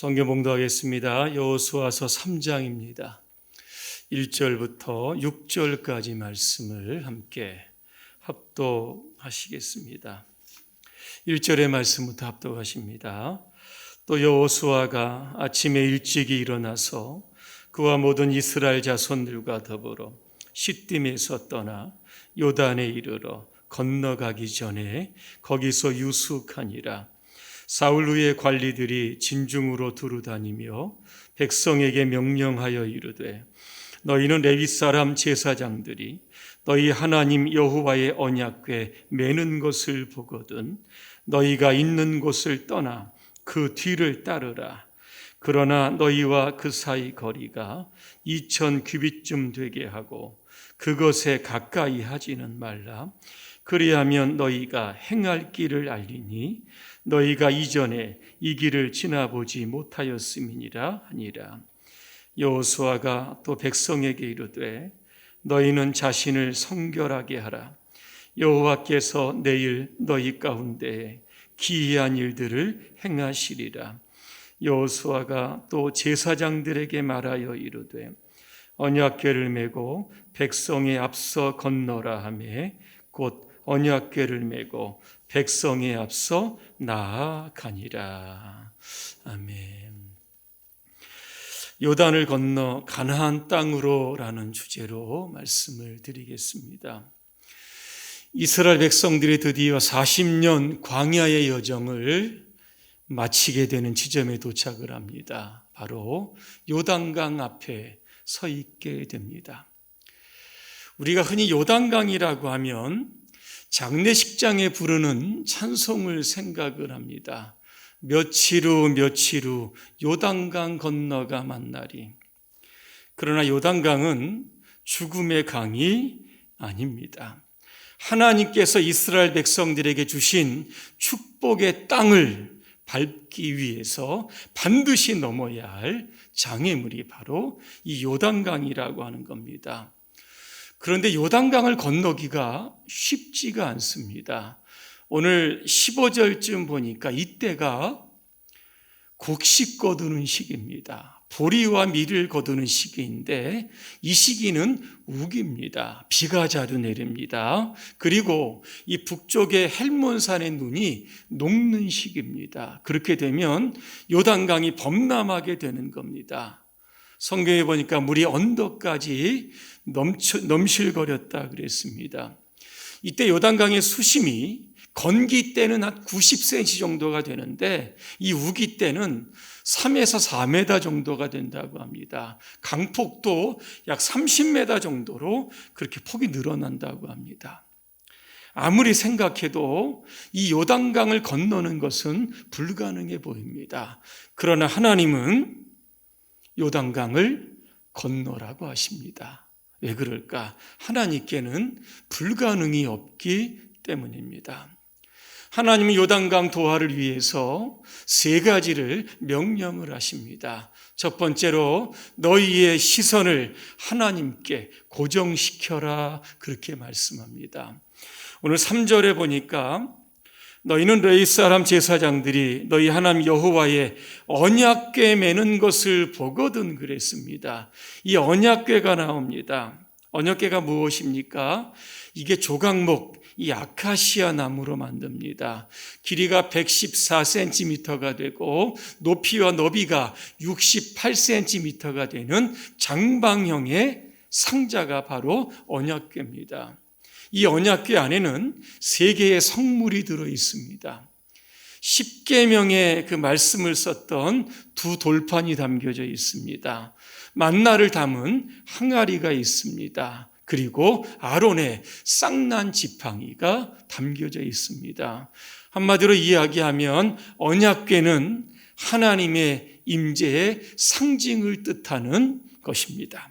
성경 봉독하겠습니다. 여호수아서 3장입니다. 1절부터 6절까지 말씀을 함께 합독하시겠습니다. 1절의 말씀부터 합독하십니다. 또 여호수아가 아침에 일찍이 일어나서 그와 모든 이스라엘 자손들과 더불어 시딤에서 떠나 요단에 이르러 건너가기 전에 거기서 유숙하니라. 사울 후의 관리들이 진중으로 두루다니며 백성에게 명령하여 이르되 너희는 레위 사람 제사장들이 너희 하나님 여호와의 언약궤 매는 것을 보거든 너희가 있는 곳을 떠나 그 뒤를 따르라. 그러나 너희와 그 사이 거리가 이천 규빗쯤 되게 하고 그것에 가까이 하지는 말라. 그리하면 너희가 행할 길을 알리니 너희가 이전에 이 길을 지나보지 못하였음이니라 하니라. 여호수아가 또 백성에게 이르되 너희는 자신을 성결하게 하라. 여호와께서 내일 너희 가운데 기이한 일들을 행하시리라. 여호수아가 또 제사장들에게 말하여 이르되 언약궤를 메고 백성의 앞서 건너라 하매 곧 언약궤를 메고 백성에 앞서 나아가니라. 아멘. 요단을 건너 가나안 땅으로라는 주제로 말씀을 드리겠습니다. 이스라엘 백성들이 드디어 40년 광야의 여정을 마치게 되는 지점에 도착을 합니다. 바로 요단강 앞에 서 있게 됩니다. 우리가 흔히 요단강이라고 하면 장례식장에 부르는 찬송을 생각을 합니다. 며칠 후 며칠 후 요단강 건너가 만나리. 그러나 요단강은 죽음의 강이 아닙니다. 하나님께서 이스라엘 백성들에게 주신 축복의 땅을 밟기 위해서 반드시 넘어야 할 장애물이 바로 이 요단강이라고 하는 겁니다. 그런데 요단강을 건너기가 쉽지가 않습니다. 오늘 15절쯤 보니까 이때가 곡식 거두는 시기입니다. 보리와 밀을 거두는 시기인데 이 시기는 우기입니다. 비가 자주 내립니다. 그리고 이 북쪽의 헬몬산의 눈이 녹는 시기입니다. 그렇게 되면 요단강이 범람하게 되는 겁니다. 성경에 보니까 물이 언덕까지 넘쳐, 넘실거렸다 그랬습니다. 이때 요단강의 수심이 건기 때는 한 90cm 정도가 되는데 이 우기 때는 3에서 4m 정도가 된다고 합니다. 강폭도 약 30m 정도로 그렇게 폭이 늘어난다고 합니다. 아무리 생각해도 이 요단강을 건너는 것은 불가능해 보입니다. 그러나 하나님은 요단강을 건너라고 하십니다. 왜 그럴까? 하나님께는 불가능이 없기 때문입니다. 하나님은 요단강 도하를 위해서 세 가지를 명령을 하십니다. 첫 번째로 너희의 시선을 하나님께 고정시켜라 그렇게 말씀합니다. 오늘 3절에 보니까 너희는 레이 사람 제사장들이 너희 하나님 여호와의 언약궤 매는 것을 보거든 그랬습니다. 이 언약궤가 나옵니다. 언약궤가 무엇입니까? 이게 조각목, 이 아카시아 나무로 만듭니다. 길이가 114cm가 되고 높이와 너비가 68cm가 되는 장방형의 상자가 바로 언약궤입니다. 이 언약궤 안에는 세 개의 성물이 들어 있습니다. 10계명의 그 말씀을 썼던 두 돌판이 담겨져 있습니다. 만나를 담은 항아리가 있습니다. 그리고 아론의 쌍난 지팡이가 담겨져 있습니다. 한마디로 이야기하면 언약궤는 하나님의 임재의 상징을 뜻하는 것입니다.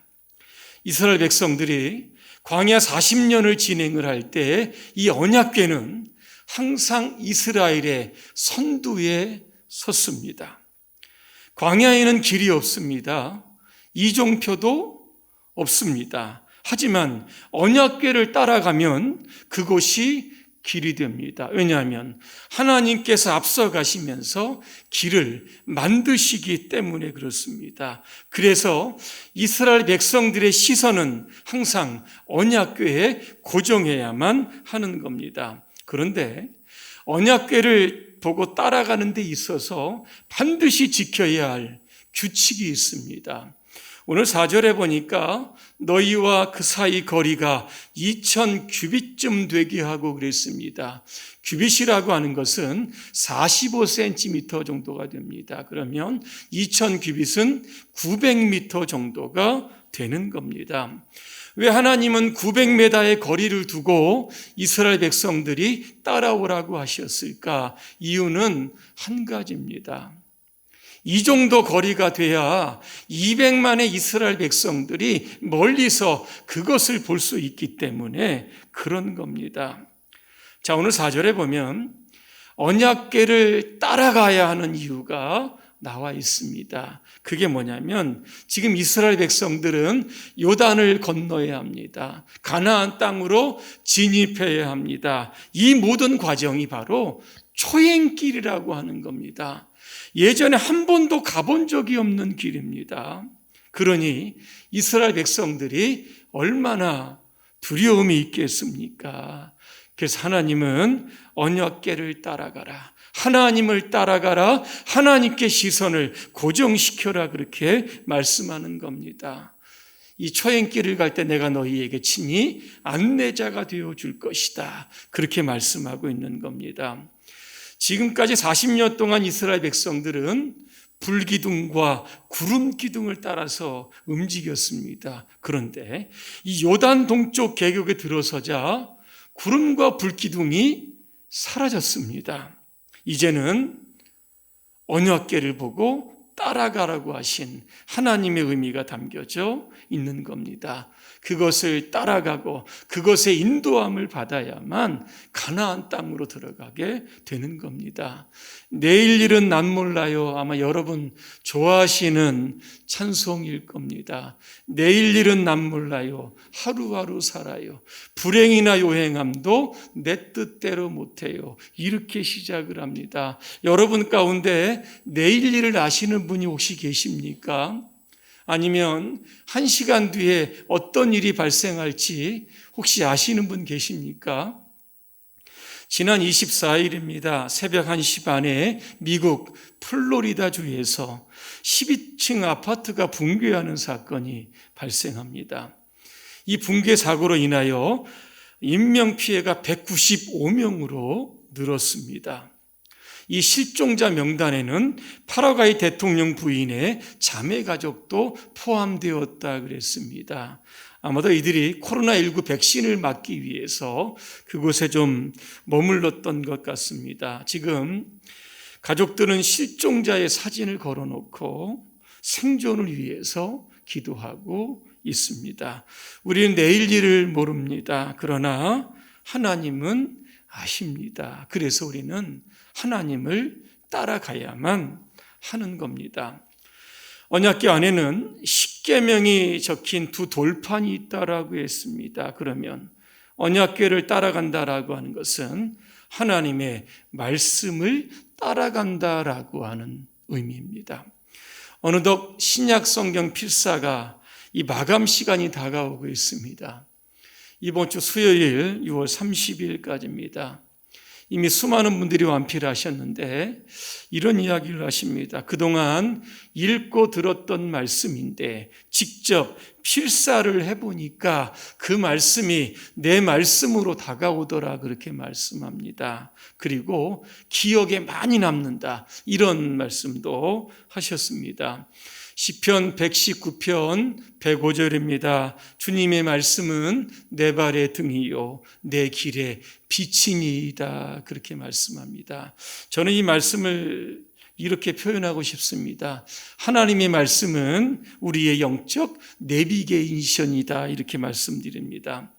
이스라엘 백성들이 광야 40년을 진행을 할 때 이 언약궤는 항상 이스라엘의 선두에 섰습니다. 광야에는 길이 없습니다. 이종표도 없습니다. 하지만 언약궤를 따라가면 그곳이 길이 됩니다. 왜냐하면 하나님께서 앞서 가시면서 길을 만드시기 때문에 그렇습니다. 그래서 이스라엘 백성들의 시선은 항상 언약궤에 고정해야만 하는 겁니다. 그런데 언약궤를 보고 따라가는 데 있어서 반드시 지켜야 할 규칙이 있습니다. 오늘 4절에 보니까 너희와 그 사이 거리가 2000 규빗쯤 되게 하고 그랬습니다. 규빗이라고 하는 것은 45cm 정도가 됩니다. 그러면 2000 규빗은 900m 정도가 되는 겁니다. 왜 하나님은 900m의 거리를 두고 이스라엘 백성들이 따라오라고 하셨을까? 이유는 한 가지입니다. 이 정도 거리가 돼야 200만의 이스라엘 백성들이 멀리서 그것을 볼 수 있기 때문에 그런 겁니다. 자, 오늘 4절에 보면 언약계를 따라가야 하는 이유가 나와 있습니다. 그게 뭐냐면 지금 이스라엘 백성들은 요단을 건너야 합니다. 가나안 땅으로 진입해야 합니다. 이 모든 과정이 바로 초행길이라고 하는 겁니다. 예전에 한 번도 가본 적이 없는 길입니다. 그러니 이스라엘 백성들이 얼마나 두려움이 있겠습니까? 그래서 하나님은 언약계를 따라가라. 하나님을 따라가라. 하나님께 시선을 고정시켜라. 그렇게 말씀하는 겁니다. 이 초행길을 갈 때 내가 너희에게 친히 안내자가 되어 줄 것이다. 그렇게 말씀하고 있는 겁니다. 지금까지 40년 동안 이스라엘 백성들은 불기둥과 구름 기둥을 따라서 움직였습니다. 그런데 이 요단 동쪽 계곡에 들어서자 구름과 불기둥이 사라졌습니다. 이제는 언약계를 보고 따라가라고 하신 하나님의 의미가 담겨져 있는 겁니다. 그것을 따라가고 그것의 인도함을 받아야만 가나안 땅으로 들어가게 되는 겁니다. 내일 일은 난 몰라요. 아마 여러분 좋아하시는 찬송일 겁니다. 내일 일은 난 몰라요. 하루하루 살아요. 불행이나 요행함도 내 뜻대로 못해요. 이렇게 시작을 합니다. 여러분 가운데 내일 일을 아시는 분이 혹시 계십니까? 아니면 한 시간 뒤에 어떤 일이 발생할지 혹시 아시는 분 계십니까? 지난 24일입니다. 새벽 1시 반에 미국 플로리다 주에서 12층 아파트가 붕괴하는 사건이 발생합니다. 이 붕괴 사고로 인하여 인명 피해가 195명으로 늘었습니다. 이 실종자 명단에는 파라과이 대통령 부인의 자매 가족도 포함되었다 그랬습니다. 아마도 이들이 코로나19 백신을 맞기 위해서 그곳에 좀 머물렀던 것 같습니다. 지금 가족들은 실종자의 사진을 걸어놓고 생존을 위해서 기도하고 있습니다. 우리는 내일 일을 모릅니다. 그러나 하나님은 아십니다. 그래서 우리는 하나님을 따라가야만 하는 겁니다. 언약계 안에는 십계명이 적힌 두 돌판이 있다라고 했습니다. 그러면 언약계를 따라간다라고 하는 것은 하나님의 말씀을 따라간다라고 하는 의미입니다. 어느덧 신약 성경 필사가 이 마감 시간이 다가오고 있습니다. 이번 주 수요일 6월 30일까지입니다. 이미 수많은 분들이 완피를 하셨는데 이런 이야기를 하십니다. 그동안 읽고 들었던 말씀인데 직접 필사를 해보니까 그 말씀이 내 말씀으로 다가오더라 그렇게 말씀합니다. 그리고 기억에 많이 남는다 이런 말씀도 하셨습니다. 시편 119편 105절입니다. 주님의 말씀은 내 발의 등이요 내 길에 빛이니이다 그렇게 말씀합니다. 저는 이 말씀을 이렇게 표현하고 싶습니다. 하나님의 말씀은 우리의 영적 내비게이션이다 이렇게 말씀드립니다.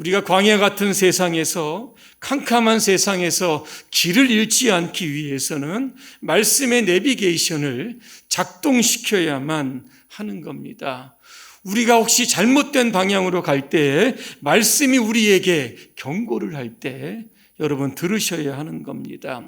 우리가 광야 같은 세상에서 캄캄한 세상에서 길을 잃지 않기 위해서는 말씀의 내비게이션을 작동시켜야만 하는 겁니다. 우리가 혹시 잘못된 방향으로 갈때 말씀이 우리에게 경고를 할 때 여러분 들으셔야 하는 겁니다.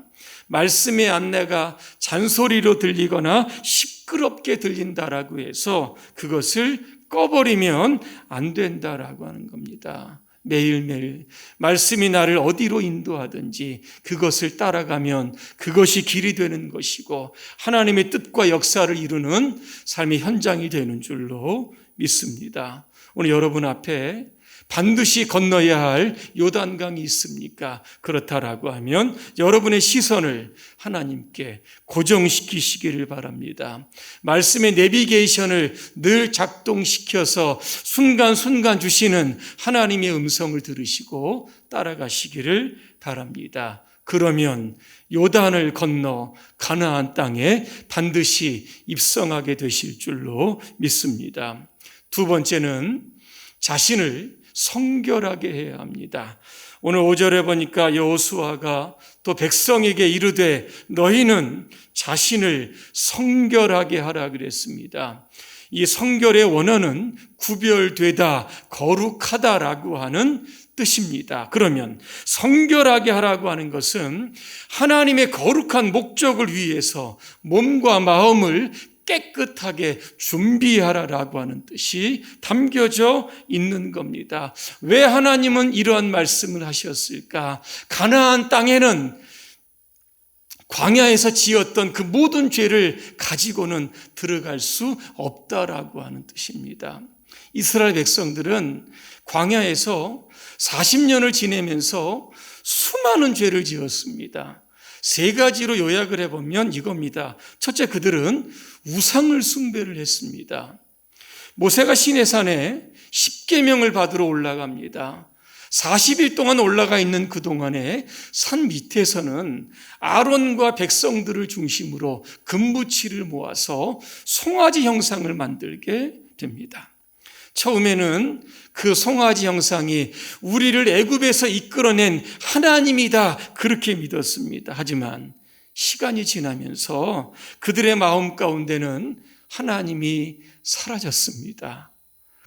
말씀의 안내가 잔소리로 들리거나 시끄럽게 들린다라고 해서 그것을 꺼버리면 안 된다라고 하는 겁니다. 매일매일 말씀이 나를 어디로 인도하든지 그것을 따라가면 그것이 길이 되는 것이고 하나님의 뜻과 역사를 이루는 삶의 현장이 되는 줄로 믿습니다. 오늘 여러분 앞에 반드시 건너야 할 요단강이 있습니까? 그렇다라고 하면 여러분의 시선을 하나님께 고정시키시기를 바랍니다. 말씀의 내비게이션을 늘 작동시켜서 순간순간 주시는 하나님의 음성을 들으시고 따라가시기를 바랍니다. 그러면 요단을 건너 가나안 땅에 반드시 입성하게 되실 줄로 믿습니다. 두 번째는 자신을 성결하게 해야 합니다. 오늘 5절에 보니까 여호수아가 또 백성에게 이르되 너희는 자신을 성결하게 하라 그랬습니다. 이 성결의 원어는 구별되다, 거룩하다라고 하는 뜻입니다. 그러면 성결하게 하라고 하는 것은 하나님의 거룩한 목적을 위해서 몸과 마음을 깨끗하게 준비하라라고 하는 뜻이 담겨져 있는 겁니다. 왜 하나님은 이러한 말씀을 하셨을까? 가나안 땅에는 광야에서 지었던 그 모든 죄를 가지고는 들어갈 수 없다라고 하는 뜻입니다. 이스라엘 백성들은 광야에서 40년을 지내면서 수많은 죄를 지었습니다. 세 가지로 요약을 해보면 이겁니다. 첫째, 그들은 우상을 숭배를 했습니다. 모세가 시내산에 10계명을 받으러 올라갑니다. 40일 동안 올라가 있는 그 동안에 산 밑에서는 아론과 백성들을 중심으로 금부치를 모아서 송아지 형상을 만들게 됩니다. 처음에는 그 송아지 형상이 우리를 애굽에서 이끌어낸 하나님이다 그렇게 믿었습니다. 하지만 시간이 지나면서 그들의 마음 가운데는 하나님이 사라졌습니다.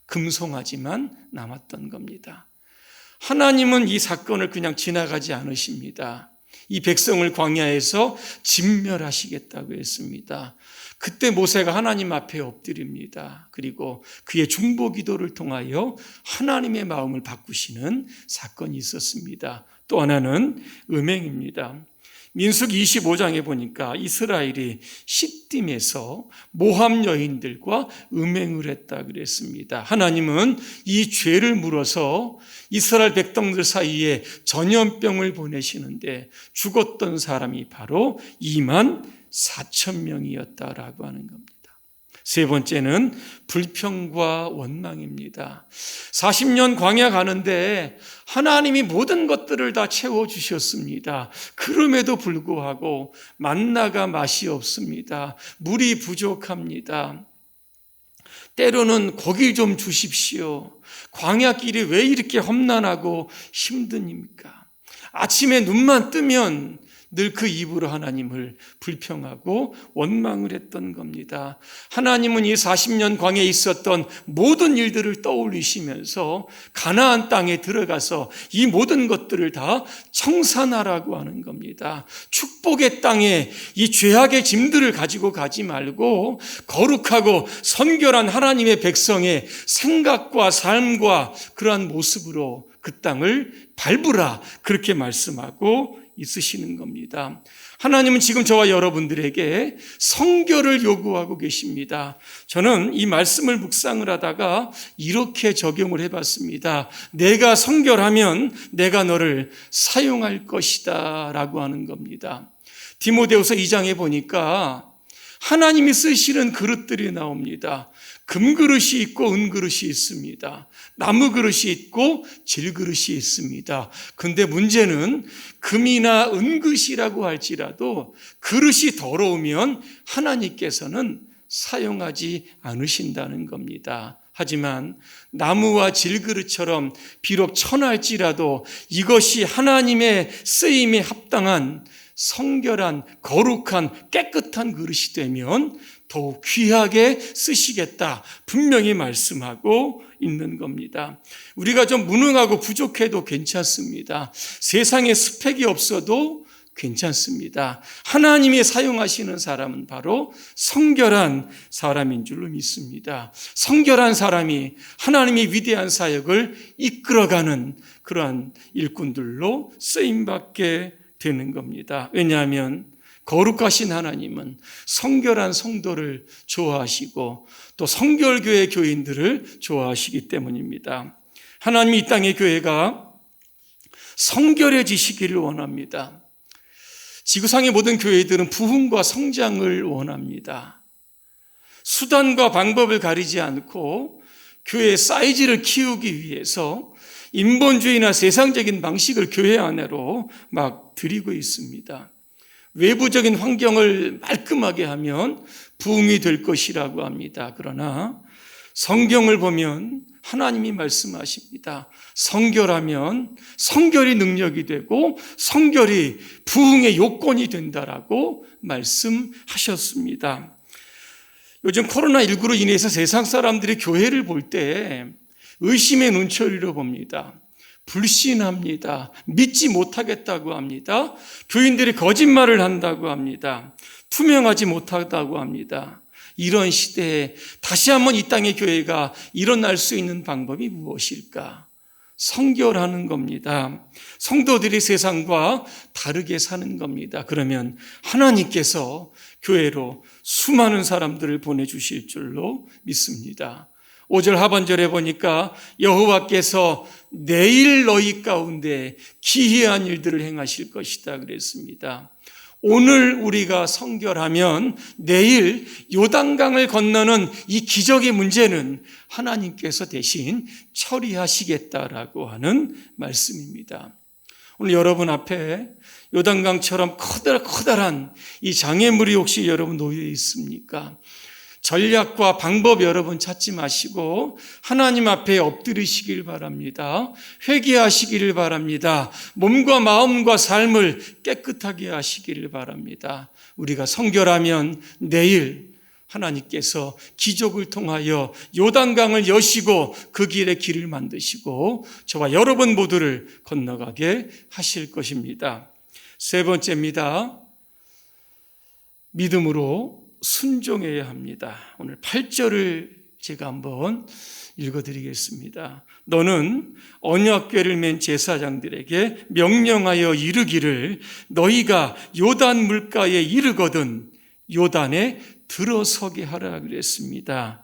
금송아지만 남았던 겁니다. 하나님은 이 사건을 그냥 지나가지 않으십니다. 이 백성을 광야에서 진멸하시겠다고 했습니다. 그때 모세가 하나님 앞에 엎드립니다. 그리고 그의 중보 기도를 통하여 하나님의 마음을 바꾸시는 사건이 있었습니다. 또 하나는 음행입니다. 민숙 25장에 보니까 이스라엘이 시딤에서 모함 여인들과 음행을 했다 그랬습니다. 하나님은 이 죄를 물어서 이스라엘 백성들 사이에 전염병을 보내시는데 죽었던 사람이 바로 2만 4천 명이었다라고 하는 겁니다. 세 번째는 불평과 원망입니다. 40년 광야 가는데 하나님이 모든 것들을 다 채워 주셨습니다. 그럼에도 불구하고 만나가 맛이 없습니다. 물이 부족합니다. 때로는 고기 좀 주십시오. 광야길이 왜 이렇게 험난하고 힘드니까? 아침에 눈만 뜨면 늘 그 입으로 하나님을 불평하고 원망을 했던 겁니다. 하나님은 이 40년 광에 있었던 모든 일들을 떠올리시면서 가나안 땅에 들어가서 이 모든 것들을 다 청산하라고 하는 겁니다. 축복의 땅에 이 죄악의 짐들을 가지고 가지 말고 거룩하고 선결한 하나님의 백성의 생각과 삶과 그러한 모습으로 그 땅을 밟으라 그렇게 말씀하고 있으시는 겁니다. 하나님은 지금 저와 여러분들에게 성결을 요구하고 계십니다. 저는 이 말씀을 묵상을 하다가 이렇게 적용을 해봤습니다. 내가 성결하면 내가 너를 사용할 것이다 라고 하는 겁니다. 디모데후서 2장에 보니까 하나님이 쓰시는 그릇들이 나옵니다. 금그릇이 있고 은그릇이 있습니다. 나무 그릇이 있고 질그릇이 있습니다. 근데 문제는 금이나 은그릇이라고 할지라도 그릇이 더러우면 하나님께서는 사용하지 않으신다는 겁니다. 하지만 나무와 질그릇처럼 비록 천할지라도 이것이 하나님의 쓰임에 합당한 성결한, 거룩한, 깨끗한 그릇이 되면 더욱 귀하게 쓰시겠다. 분명히 말씀하고 있는 겁니다. 우리가 좀 무능하고 부족해도 괜찮습니다. 세상에 스펙이 없어도 괜찮습니다. 하나님이 사용하시는 사람은 바로 성결한 사람인 줄로 믿습니다. 성결한 사람이 하나님의 위대한 사역을 이끌어가는 그러한 일꾼들로 쓰임받게 되는 겁니다. 왜냐하면 거룩하신 하나님은 성결한 성도를 좋아하시고 또 성결교회 교인들을 좋아하시기 때문입니다. 하나님이 이 땅의 교회가 성결해지시기를 원합니다. 지구상의 모든 교회들은 부흥과 성장을 원합니다. 수단과 방법을 가리지 않고 교회의 사이즈를 키우기 위해서 인본주의나 세상적인 방식을 교회 안으로 막 들이고 있습니다. 외부적인 환경을 말끔하게 하면 부흥이 될 것이라고 합니다. 그러나 성경을 보면 하나님이 말씀하십니다. 성결하면 성결이 능력이 되고 성결이 부흥의 요건이 된다라고 말씀하셨습니다. 요즘 코로나19로 인해서 세상 사람들이 교회를 볼 때 의심의 눈초리로 봅니다. 불신합니다. 믿지 못하겠다고 합니다. 교인들이 거짓말을 한다고 합니다. 투명하지 못하다고 합니다. 이런 시대에 다시 한번 이 땅의 교회가 일어날 수 있는 방법이 무엇일까? 성결하는 겁니다. 성도들이 세상과 다르게 사는 겁니다. 그러면 하나님께서 교회로 수많은 사람들을 보내주실 줄로 믿습니다. 5절 하반절에 보니까 여호와께서 내일 너희 가운데 기이한 일들을 행하실 것이다 그랬습니다. 오늘 우리가 성결하면 내일 요단강을 건너는 이 기적의 문제는 하나님께서 대신 처리하시겠다라고 하는 말씀입니다. 오늘 여러분 앞에 요단강처럼 커다란, 이 장애물이 혹시 여러분 놓여 있습니까? 전략과 방법 여러분 찾지 마시고 하나님 앞에 엎드리시길 바랍니다. 회개하시기를 바랍니다. 몸과 마음과 삶을 깨끗하게 하시기를 바랍니다. 우리가 성결하면 내일 하나님께서 기적을 통하여 요단강을 여시고 그 길에 길을 만드시고 저와 여러분 모두를 건너가게 하실 것입니다. 세 번째입니다. 믿음으로 순종해야 합니다. 오늘 8절을 제가 한번 읽어드리겠습니다. 너는 언약궤를 맨 제사장들에게 명령하여 이르기를 너희가 요단 물가에 이르거든 요단에 들어서게 하라 그랬습니다.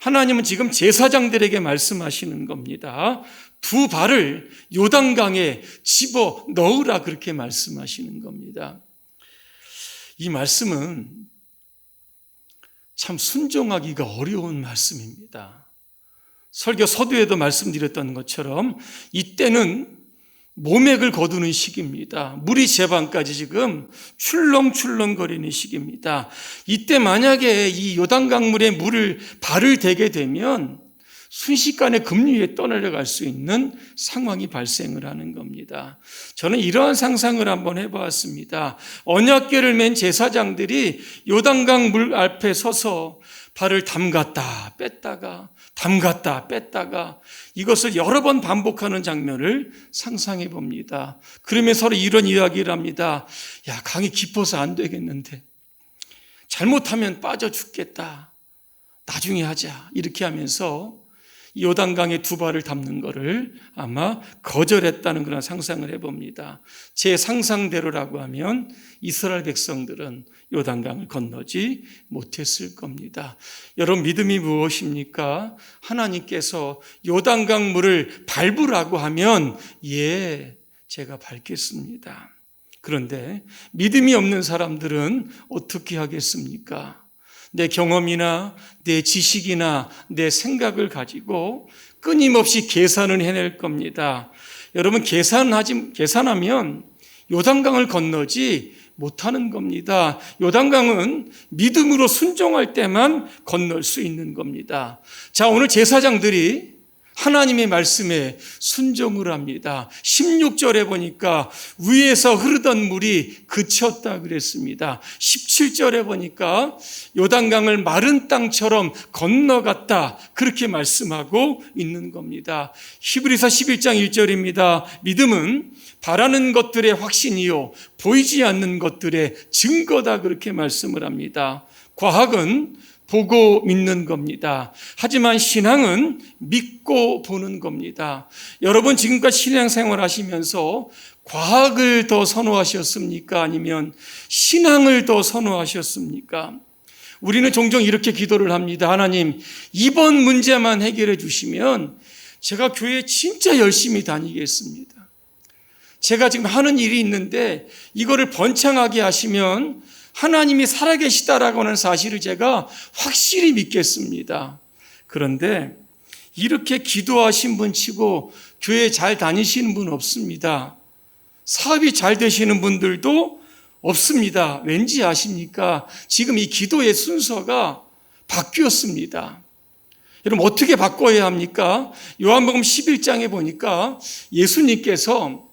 하나님은 지금 제사장들에게 말씀하시는 겁니다. 두 발을 요단강에 집어 넣으라 그렇게 말씀하시는 겁니다. 이 말씀은 참 순종하기가 어려운 말씀입니다. 설교 서두에도 말씀드렸던 것처럼 이때는 모맥을 거두는 시기입니다. 물이 제방까지 지금 출렁출렁거리는 시기입니다. 이때 만약에 이 요단강물에 물을 발을 대게 되면 순식간에 급류에 떠내려갈 수 있는 상황이 발생을 하는 겁니다. 저는 이러한 상상을 한번 해보았습니다. 언약궤를 맨 제사장들이 요단강 물 앞에 서서 발을 담갔다 뺐다가 담갔다 뺐다가 이것을 여러 번 반복하는 장면을 상상해 봅니다. 그러면 서로 이런 이야기를 합니다. 야, 강이 깊어서 안 되겠는데. 잘못하면 빠져 죽겠다. 나중에 하자. 이렇게 하면서 요단강에 두 발을 담는 것을 아마 거절했다는 그런 상상을 해봅니다. 제 상상대로라고 하면 이스라엘 백성들은 요단강을 건너지 못했을 겁니다. 여러분 믿음이 무엇입니까? 하나님께서 요단강 물을 밟으라고 하면 예, 제가 밟겠습니다. 그런데 믿음이 없는 사람들은 어떻게 하겠습니까? 내 경험이나 내 지식이나 내 생각을 가지고 끊임없이 계산을 해낼 겁니다. 여러분 계산하지 계산하면 요단강을 건너지 못하는 겁니다. 요단강은 믿음으로 순종할 때만 건널 수 있는 겁니다. 자, 오늘 제사장들이 하나님의 말씀에 순종을 합니다. 16절에 보니까 위에서 흐르던 물이 그쳤다 그랬습니다. 17절에 보니까 요단강을 마른 땅처럼 건너갔다. 그렇게 말씀하고 있는 겁니다. 히브리서 11장 1절입니다. 믿음은 바라는 것들의 확신이요. 보이지 않는 것들의 증거다. 그렇게 말씀을 합니다. 과학은 보고 믿는 겁니다. 하지만 신앙은 믿고 보는 겁니다. 여러분 지금까지 신앙생활 하시면서 과학을 더 선호하셨습니까? 아니면 신앙을 더 선호하셨습니까? 우리는 종종 이렇게 기도를 합니다. 하나님, 이번 문제만 해결해 주시면 제가 교회 진짜 열심히 다니겠습니다. 제가 지금 하는 일이 있는데 이거를 번창하게 하시면 하나님이 살아계시다라고 하는 사실을 제가 확실히 믿겠습니다. 그런데 이렇게 기도하신 분 치고 교회 잘 다니시는 분 없습니다. 사업이 잘 되시는 분들도 없습니다. 왠지 아십니까? 지금 이 기도의 순서가 바뀌었습니다. 여러분 어떻게 바꿔야 합니까? 요한복음 11장에 보니까 예수님께서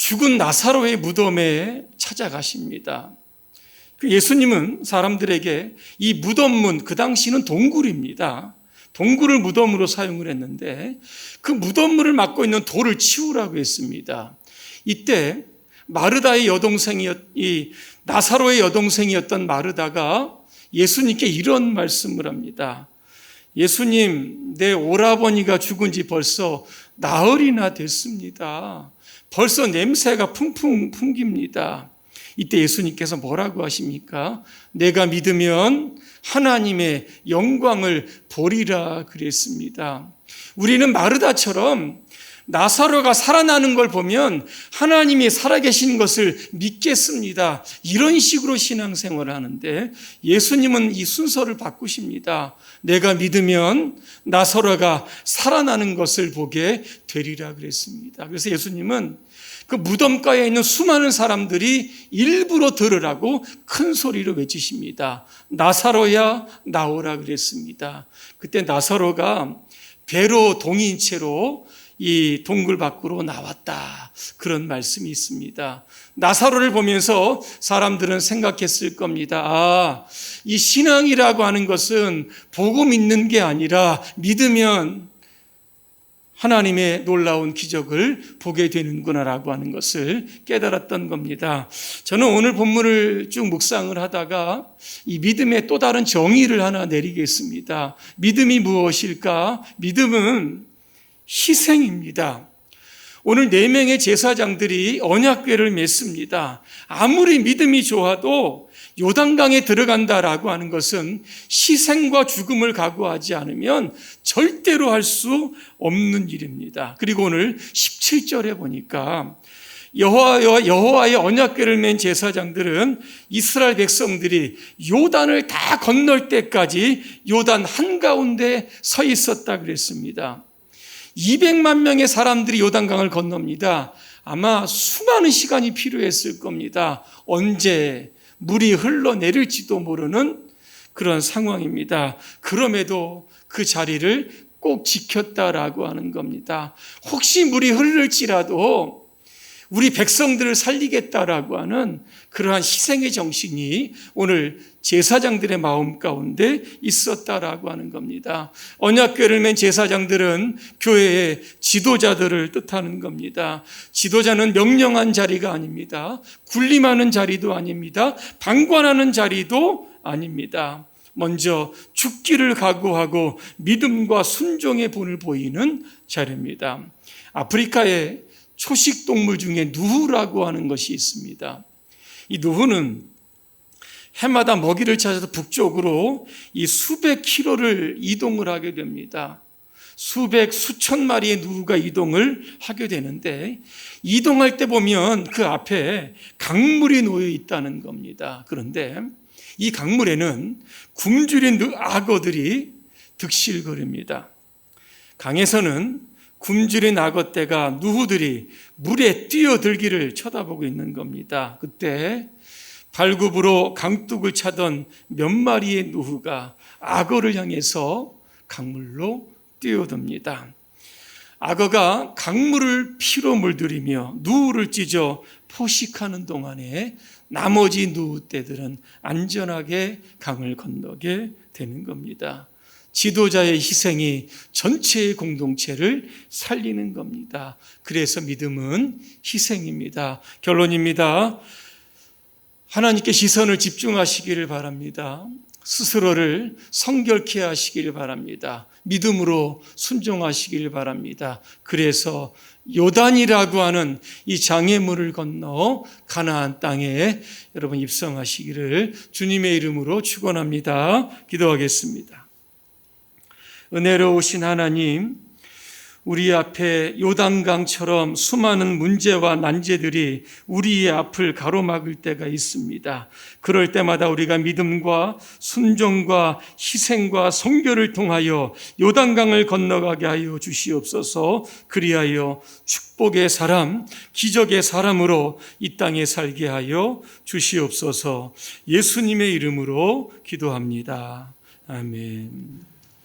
죽은 나사로의 무덤에 찾아가십니다. 그 예수님은 사람들에게 이 무덤문, 그 당시는 동굴입니다. 동굴을 무덤으로 사용을 했는데 그 무덤물을 막고 있는 돌을 치우라고 했습니다. 이때 마르다의 여동생이었, 이 나사로의 여동생이었던 마르다가 예수님께 이런 말씀을 합니다. 예수님, 내 오라버니가 죽은 지 벌써 나흘이나 됐습니다. 벌써 냄새가 풍풍 풍깁니다. 이때 예수님께서 뭐라고 하십니까? 내가 믿으면 하나님의 영광을 보리라 그랬습니다. 우리는 마르다처럼 나사로가 살아나는 걸 보면 하나님이 살아계신 것을 믿겠습니다. 이런 식으로 신앙생활을 하는데 예수님은 이 순서를 바꾸십니다. 내가 믿으면 나사로가 살아나는 것을 보게 되리라 그랬습니다. 그래서 예수님은 그 무덤가에 있는 수많은 사람들이 일부러 들으라고 큰 소리로 외치십니다. 나사로야 나오라 그랬습니다. 그때 나사로가 배로 동인 채로 이 동굴 밖으로 나왔다. 그런 말씀이 있습니다. 나사로를 보면서 사람들은 생각했을 겁니다. 아, 이 신앙이라고 하는 것은 보고 믿는 게 아니라 믿으면 하나님의 놀라운 기적을 보게 되는구나라고 하는 것을 깨달았던 겁니다. 저는 오늘 본문을 쭉 묵상을 하다가 이 믿음의 또 다른 정의를 하나 내리겠습니다. 믿음이 무엇일까? 믿음은 희생입니다. 오늘 네 명의 제사장들이 언약궤를 맺습니다. 아무리 믿음이 좋아도 요단강에 들어간다라고 하는 것은 희생과 죽음을 각오하지 않으면 절대로 할 수 없는 일입니다. 그리고 오늘 17절에 보니까 여호와 여호와의 언약궤를 맨 제사장들은 이스라엘 백성들이 요단을 다 건널 때까지 요단 한가운데 서 있었다 그랬습니다. 200만 명의 사람들이 요단강을 건넙니다. 아마 수많은 시간이 필요했을 겁니다. 언제 물이 흘러내릴지도 모르는 그런 상황입니다. 그럼에도 그 자리를 꼭 지켰다라고 하는 겁니다. 혹시 물이 흐를지라도 우리 백성들을 살리겠다라고 하는 그러한 희생의 정신이 오늘 제사장들의 마음 가운데 있었다라고 하는 겁니다. 언약궤를 맨 제사장들은 교회의 지도자들을 뜻하는 겁니다. 지도자는 명령한 자리가 아닙니다. 군림하는 자리도 아닙니다. 방관하는 자리도 아닙니다. 먼저 죽기를 각오하고 믿음과 순종의 본을 보이는 자리입니다. 아프리카의 초식 동물 중에 누후라고 하는 것이 있습니다. 이 누후는 해마다 먹이를 찾아서 북쪽으로 이 수백 킬로를 이동을 하게 됩니다. 수백, 수천 마리의 누후가 이동을 하게 되는데 이동할 때 보면 그 앞에 강물이 놓여 있다는 겁니다. 그런데 이 강물에는 굶주린 악어들이 득실거립니다. 강에서는 굶주린 악어떼가 누후들이 물에 뛰어들기를 쳐다보고 있는 겁니다. 그때 발굽으로 강둑을 차던 몇 마리의 누후가 악어를 향해서 강물로 뛰어듭니다. 악어가 강물을 피로 물들이며 누우를 찢어 포식하는 동안에 나머지 누우 떼들은 안전하게 강을 건너게 되는 겁니다. 지도자의 희생이 전체의 공동체를 살리는 겁니다. 그래서 믿음은 희생입니다. 결론입니다. 하나님께 시선을 집중하시기를 바랍니다. 스스로를 성결케 하시기를 바랍니다. 믿음으로 순종하시기를 바랍니다. 그래서 요단이라고 하는 이 장애물을 건너 가나안 땅에 여러분 입성하시기를 주님의 이름으로 축원합니다. 기도하겠습니다. 은혜로우신 하나님, 우리 앞에 요단강처럼 수많은 문제와 난제들이 우리의 앞을 가로막을 때가 있습니다. 그럴 때마다 우리가 믿음과 순종과 희생과 성결을 통하여 요단강을 건너가게 하여 주시옵소서. 그리하여 축복의 사람, 기적의 사람으로 이 땅에 살게 하여 주시옵소서. 예수님의 이름으로 기도합니다. 아멘.